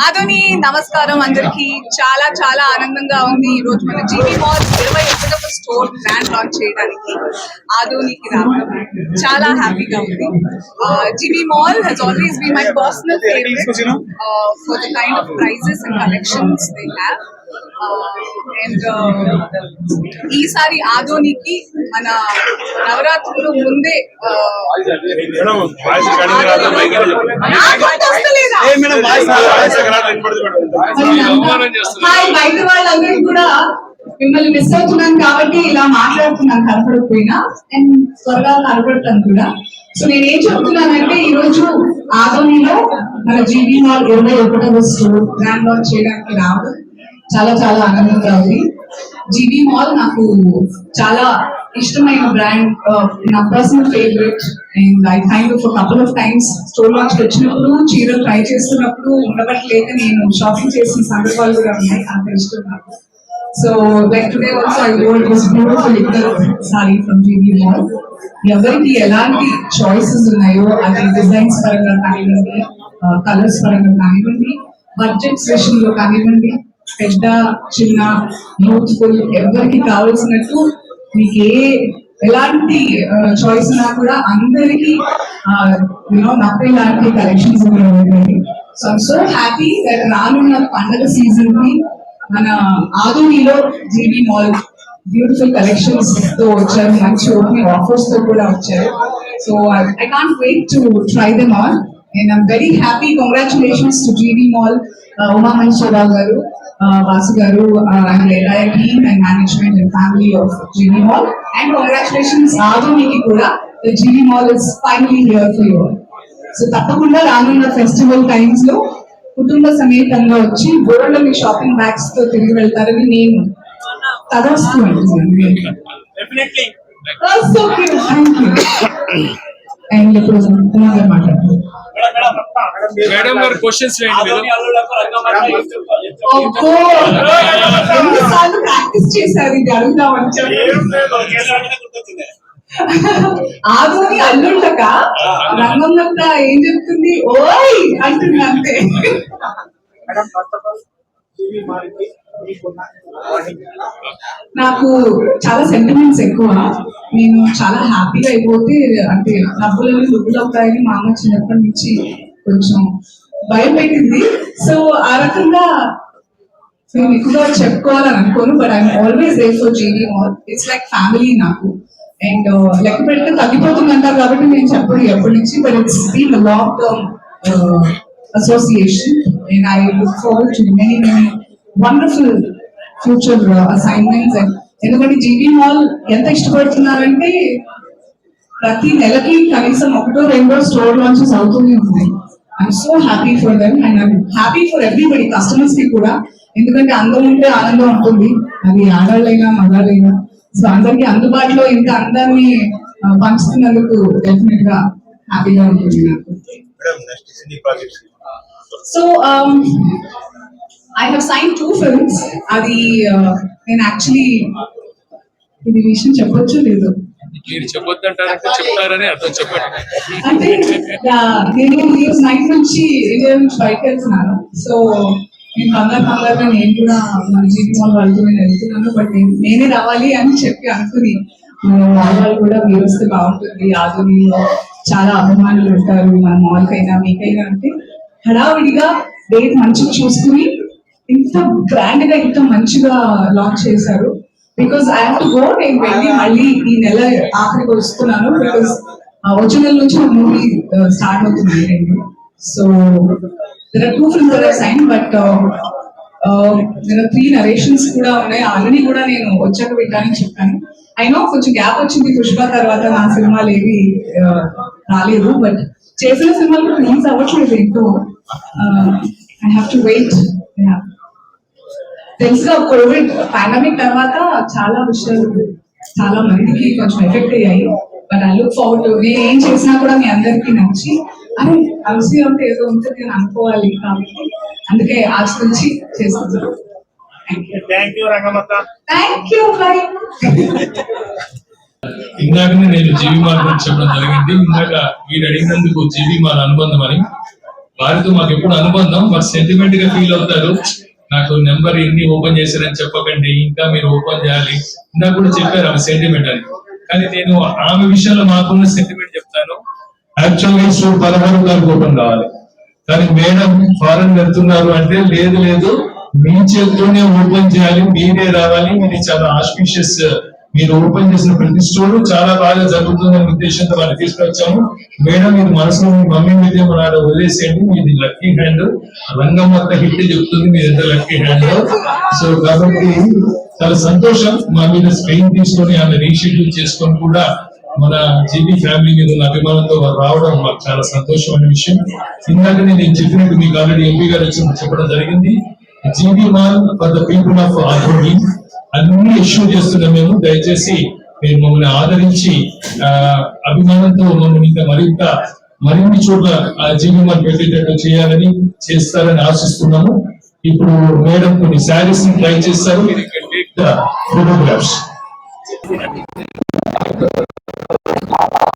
అదని నమస్కారం అందరికి. చాలా చాలా ఆనందంగా ఉంది. ఈ రోజు మన జీవీ మాల్ ఇరవై ఒకటవ స్టోర్ బ్రాండ్ లాంచ్ చేయడానికి ఆదోనికి రావడం చాలా హ్యాపీగా ఉంది. G V mall has always been my personal favourite for the kind of prices and collections they have ఈసారి ఆదోనికి మన నవరాత్రులు ముందే uh, బయట వాళ్ళందరికీ కూడా మిమ్మల్ని మిస్ అవుతున్నాను కాబట్టి ఇలా మాట్లాడుతున్నాను కనపడకపోయినా అండ్ త్వరగా కనపడతాను కూడా. సో నేను ఏం చెప్తున్నానంటే ఈ రోజు ఆదోనిలో మన జీబీ మాల్ ఇరవై ఒకటవ స్టోర్ గ్రాండ్ లాంచ్ చేయడానికి రావడం. చాలా చాలా ఆనందంగా ఉంది. జీవి మాల్ నాకు చాలా ఇష్టమైన బ్రాండ్ నా personal favourite and I thank for couple of times store launch వచ్చినప్పుడు చీరలు ట్రై చేస్తున్నప్పుడు ఉండబట్టలేక నేను షాపింగ్ చేసిన సందర్భాలు కూడా ఉన్నాయి. అంత ఇష్టం నాకు. So like today also I would this beautiful ఇక్కర్ sari from GV mall ఎవరికి ఎలాంటి చాయిసెస్ ఉన్నాయో అది డిజైన్స్ పరంగా కానివ్వండి కలర్స్ పరంగా కానివ్వండి బడ్జెట్ సెషన్లో కానివ్వండి పెద్ద చిన్న యూత్ఫుల్ ఎవరికి కావాల్సినట్టు మీకు ఏ ఎలాంటి చాయిస్ ఉన్నా కూడా అందరికీ యూనో నాకు ఇలాంటి కలెక్షన్స్ ఉన్నాయి so I'm so happy that రానున్న పండగ సీజన్కి మన ఆధునిలో జీబీ మాల్ బ్యూటిఫుల్ కలెక్షన్స్తో వచ్చారు. మంచి ఓపెనింగ్ ఆఫర్స్తో కూడా వచ్చారు. So I can't wait to try them all and I'm very happy congratulations to GB mall Uma Maheswararao garu. Vasu garu and team and management and family of GB mall and congratulations ఆధునికి కూడా GB mall is finally here for you so తప్పకుండా రానున్న festival టైమ్స్లో కుటుంబ సమేతంగా వచ్చి gold మీ shopping బ్యాగ్స్తో తిరిగి వెళ్తారని నేను తదస్తూ అంటున్నాను అండ్ ఇప్పుడు మాట్లాడుతున్నారు మేడం గారు క్వశ్చన్స్ ప్రాక్టీస్ చేశారు? ఇది అడుగుదామని ఆదోని అల్లుళ్ళక? రంగంలో ఏం చెప్తుంది? ఓయ్! అంటుంది అంతే. నాకు చాలా సెంటిమెంట్స్ ఎక్కువ. నేను చాలా హ్యాపీగా అయిపోతే అంటే డబ్బులన్నీ దుబ్బులు అవుతాయని మా అమ్మ చిన్నప్పటి నుంచి కొంచెం భయం పెట్టింది. సో ఆ రకంగా నేను ఎక్కువగా చెప్పుకోవాలని అనుకోను but I'm always there for GV it's like family నాకు. అండ్ uh, లెక్క పెడితే తగ్గిపోతుంది అంటారు కాబట్టి నేను చెప్పడం ఎప్పటి నుంచి but it's been long term association and I look forward to many many wonderful future assignments and ఎందుకంటే జీవీ మాల్ ఎంత ఇష్టపడుతున్నారంటే ప్రతి నెలకి కనీసం ఒకటో రెండో స్టోర్ లాంచెస్ అవుతూనే ఉన్నాయి I'm so happy for them and I'm happy for everybody కస్టమర్స్కి కూడా. ఎందుకంటే అందం ఉంటే ఆనందం ఉంటుంది. అది ఆడాళ్ళైనా మగాళ్ళైనా. సో అందరికి అందుబాటులో ఇంకా అందరినీ పంచుతున్నందుకు డెఫినెట్గా హ్యాపీగా ఉంటుంది నాకు. So I have sign two films అది uh, నేను యాక్చువల్లీ ఇది విషయం చెప్పొచ్చు లేదు? మీరు చెప్పొద్దంటారంటే చెప్తారని అర్థం చెప్పండి. అంటే నేను ఈ రోజు నైట్ నుంచి ఇండియా నుంచి బయటకు వెళ్తున్నాను. సో నేను కంగారు కంగారుగా నేను కూడా మన జీవి మాల్ వాళ్ళతో నేను వెళ్తున్నాను. బట్ నేను రావాలి అని చెప్పి అనుకుని మన వాళ్ళు కూడా మీరు వస్తే బాగుంటుంది. ఆధునిలో చాలా అభిమానులు ఉంటారు మన మాల్కైనా మీకైనా అంటే. హడావిడిగా డేట్ మంచిగా చూసుకుని ఇంత గ్రాండ్గా ఇంత మంచిగా లాంచ్ చేశారు. Because I have to go నేను వెళ్ళి మళ్ళీ ఈ నెల ఆఖరికి వస్తున్నాను బికాస్ వచ్చే నెల నుంచి మూవీ స్టార్ట్ అవుతుంది రెండు. So there are two films are sign but there three narrations కూడా ఉన్నాయి. ఆల్రెడీ కూడా నేను వచ్చాక వింటానని చెప్పాను. అయినా కొంచెం గ్యాప్ వచ్చింది పుష్ప తర్వాత నా సినిమాలు ఏవి రాలేదు బట్ చేసిన సినిమాలు కూడా రిలీజ్ అవ్వట్లేదు. ఏంటో ఐ హ్యావ్ టు వెయిట్ తెలుసుగా కోవిడ్ పాండమిక్ తర్వాత చాలా విషయాలు చాలా మందికి కొంచెం ఎఫెక్ట్ అయ్యాయి. బట్ ఐ లుక్ ఫార్వర్డ్ నేను ఏం చేసినా కూడా మీ అందరికీ నచ్చి అరే అలసి ఉంటే ఏదో ఉంటుంది నేను అనుకోవాలి కాబట్టి అందుకే ఆశ నుంచి చేస్తున్నాను. Thank you Rangamatta thank you bye ఇందాకనే నేను జీవి మాల్ గురించి చెప్పడం జరిగింది. ఇందాక మీరు అడిగినందుకు జీవి మాల్ అనుబంధం అని. వారితో మాకు ఎప్పుడు అనుబంధం వారు సెంటిమెంట్గా ఫీల్ అవుతారు. నాకు నెంబర్ ఎన్ని ఓపెన్ చేశారని చెప్పకండి ఇంకా మీరు ఓపెన్ చేయాలి. ఇందాక కూడా చెప్పారు ఆమె సెంటిమెంట్ అని. కానీ నేను ఆమె విషయంలో మాకున్న సెంటిమెంట్ చెప్తాను. యాక్చువల్గా ఈ పదహారు గారికి ఓపెన్ కావాలి. కానీ మేడం ఫారెన్ వెళ్తున్నారు అంటే లేదు లేదు మీ చేతితోనే ఓపెన్ చేయాలి మీరే రావాలి ఇది చాలా ఆస్పీషియస్ మీరు ఓపెన్ చేసిన ప్రతి స్టోర్ చాలా బాగా జరుగుతుందనే ఉద్దేశంతో వాళ్ళు తీసుకొచ్చాము మేడం ఇది మనసులో మీ మమ్మీ మీద మన వదిలేసేయండి. మీది లక్కీ హ్యాండ్ రంగం అంతా హిట్ చెప్తుంది మీరు ఎంత లక్కీ హ్యాండ్ సో కాబట్టి చాలా సంతోషం. మా మీద స్పెయిన్ తీసుకొని ఆమె రీషెడ్యూల్ చేసుకొని కూడా మన జీబీ ఫ్యామిలీ మీద ఉన్న అభిమానంతో వారు రావడం మాకు చాలా సంతోషమైన విషయం. ఇందాక నేను చెప్పినట్టు మీకు ఆల్రెడీ ఎంపీ గారు వచ్చి చెప్పడం జరిగింది. GB man for the people of army అన్ని ఇష్యూ చేస్తున్నాం మేము దయచేసి మీరు మమ్మల్ని ఆదరించి అభిమానంతో మమ్మల్ని ఇంకా మరింత మరిన్ని చోట్ల ఆ జీబీ పెట్టేటట్టు చేయాలని చేస్తారని ఆశిస్తున్నాము. ఇప్పుడు మేడం కొన్ని శారీస్ ట్రై చేస్తారు. ఫోటోగ్రాఫ్స్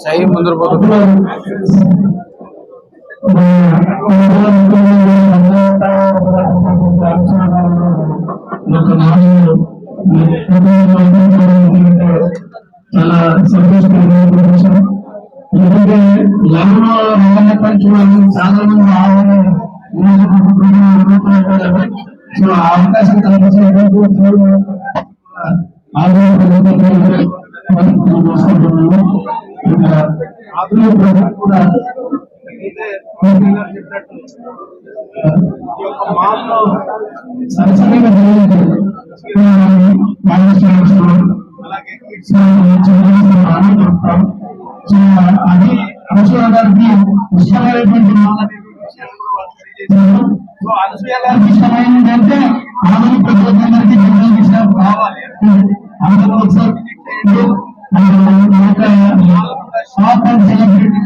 సై ముందర పోతుంది. చాలా సంతోషంగా ఆధునిక ప్రజలు కూడా సరసమైన జరిగింది అది అనసూయ గారికి ఇష్టమైనటువంటి అనసూయ గారికి ఇష్టమైనదంటే ఆమెను ప్రజలందరికీ జగన్ విషయం కావాలి అందరూ ఒకసారి shop and celebrity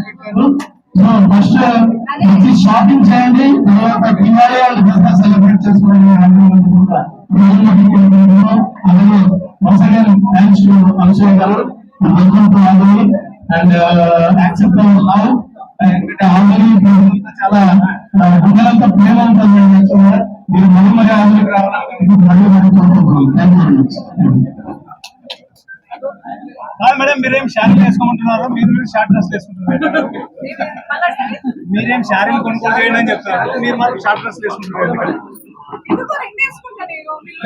so first వచ్చి షాపింగ్ చేయండి తర్వాత దివాళీ బిజినెస్ సెలబ్రేట్ చేసుకోండి అనుకుంటా. అలాగే once again garu welcome to already and accept love and already చాలా గుండెలంతా ప్రేమ ఉంటుంది మీరు మరి మరి ఆధునిక రావాలని మళ్ళీ మళ్ళీ కోరుకుంటున్నాం థ్యాంక్ యూ మేడం మీరేం శారీలు వేసుకోమంటున్నారు? మీరు షార్ట్ డ్రెస్ వేసుకుంటున్నారు. మీరేం శారీలు కొనుగోలు చేయండి అని చెప్తున్నారు. మీరు మాకు షార్ట్ డ్రెస్ వేసుకుంటున్నారు.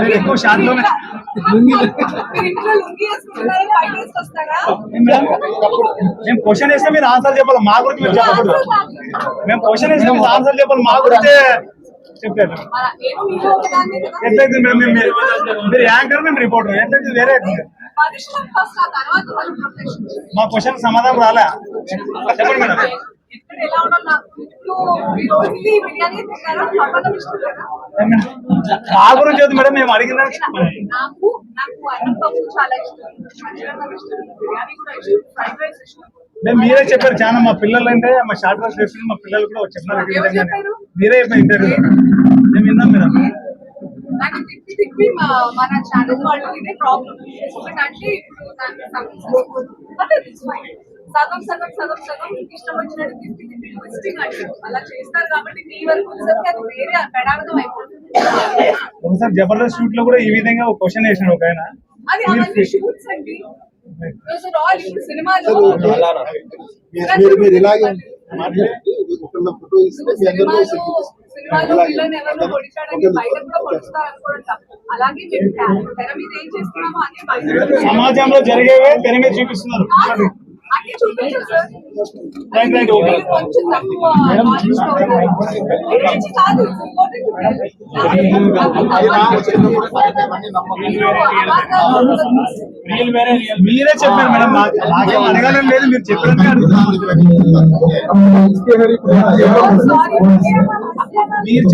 మీరు ఎక్కువ షార్ట్లోనే మీరు ఇంట్లో లుంగీ వేసుకుంటారా బయట వేసుకొస్తారా ఏం మేడం? మేము క్వశ్చన్ వేస్తే మీరు ఆన్సర్ చెప్పాలి. మా గురించి మీరు చెప్పకూడదు. మేము క్వశ్చన్ వేస్తే మీరు ఆన్సర్ చెప్పాలి. మా గురించే చెప్పారు. ఎట్లయితే మేడం? మీరు యాంకర్ మేము రిపోర్టర్. ఎట్లయితే వేరే మా క్వశ్చన్ సమాధానం రాలే? చెప్పండి మేడం? మా గురించి వద్దు మేడం మేము అడిగిన నాకు నాకు అన్నం పప్పు చాలా ఇష్టం. మంచిగా ఇష్టం బిర్యానీ కూడా ఇష్టం ఫ్రైడ్ రైస్ ఇష్టం. మేము మీరే చెప్పారు చాలా మా పిల్లలు అంటే మా షార్ట్ వేసుకుని మా పిల్లలు కూడా చెప్పినారు? మీరే చెప్పారు. ఇంటర్వ్యూ మేము విన్నాం మేడం. నాకు తిప్పి తిప్పి మన ఛానల్ వాళ్ళు ఇదే ప్రాబ్లం ఒకటంటే ఇప్పుడు సగం సగం సగం సగం ఇష్టం వచ్చినట్టు తిప్పి తిప్పి ట్విస్టింగ్ అంటారు. అలా చేస్తారు కాబట్టి మీ వరకు వచ్చేసరికి అది వేరే పెడార్థం అయిపోతుంది. ఒకసారి జబర్దస్త్ షూట్లో కూడా ఈ విధంగా ఒక క్వశ్చన్ వేసినాడు ఒక ఆయన. అది అవన్నీ షూట్స్ అండి. సినిమాలో మీరు మీరు ఇలాగే మాట్లాడి ఒకళ్ళ ఫోటో ఇస్తే సినిమాలో సినిమాలో విలన్ ఎవరినో పొడిచాడని బయట కూడా పొడుస్తారు అనుకోవడం తప్పు అలాగే మేము తెర మీద ఏం చేస్తున్నామో అదే బయట కూడా సమాజంలో జరిగేవే తెర మీద చూపిస్తున్నారు. సార్. మీరు కొంచెం తక్కువ కాదు చెప్పారు మేడం నాకు నాకేం అడగాలని లేదు మీరు sorry. మీరు